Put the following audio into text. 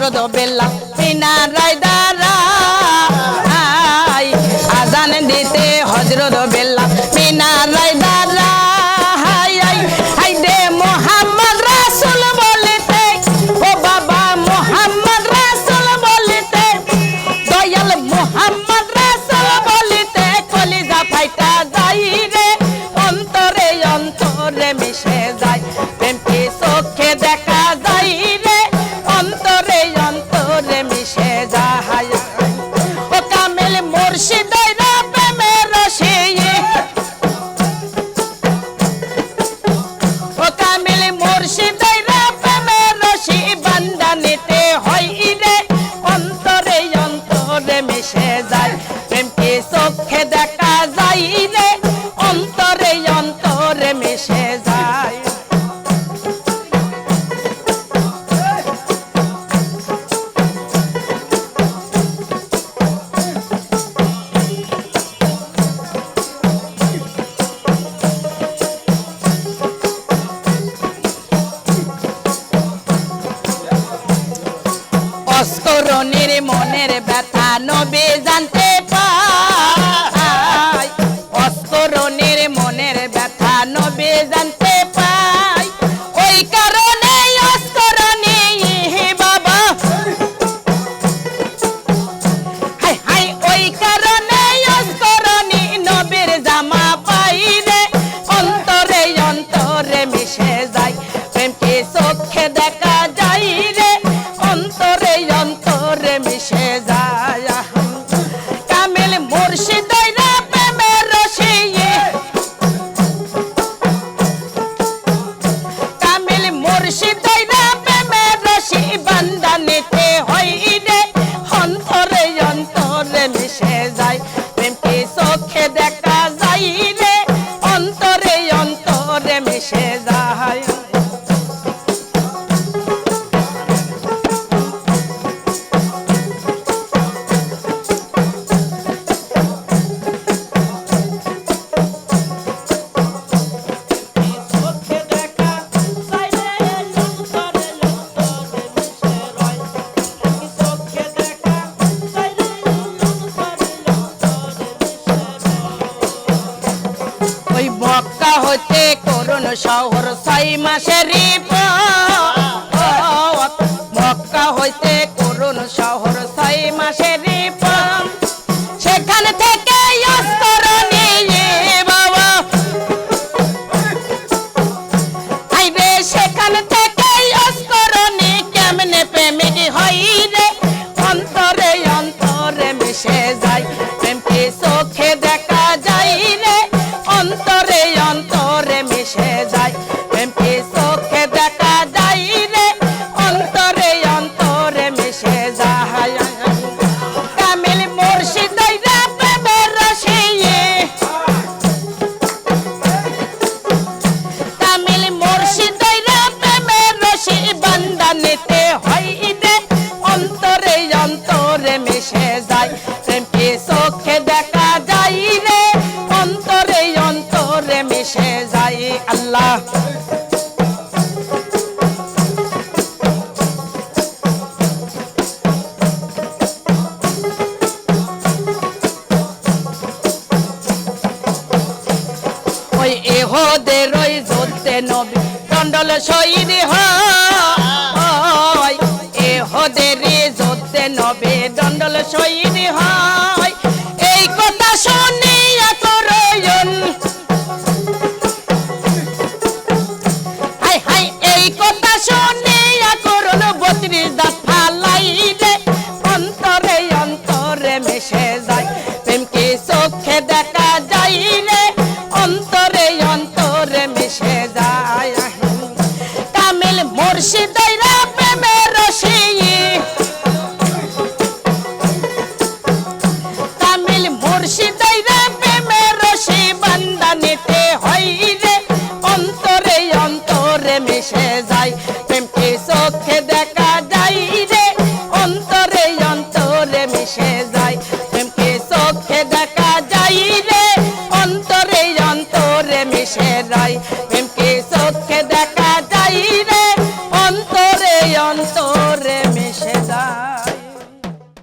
রোদ বেলা সিনা রায়দার মুর্শিদাই রা প্রেমের রসে। ও কামিল মুর্শিদাই রা হয় নবে জানতে পাই। অস্তরণের মনের ব্যথা জানতে পাই। ওই কারণে হে বাবা। হাই হাই, ওই কারণে অস্তরণে জামা পাই অন্তরে অন্তরে মিশে যায় প্রেমকে চোখে দেখ ওই বক্কা হইতে করুন শহর ছয় মাসের মক্কা হইতে করুন শহর ছয় মাসের মন্ডল শহীদ হয়। এ হদের যোদ্ধে নবে দণ্ডল শহীদ হয়। এই কথা শুনিয়া করয়ন হাই হাই, এই কথা শুনিয়া করল বত্রিশ দাঁত ফালাই রে অন্তরে অন্তরে মেশে ভেসে যায়।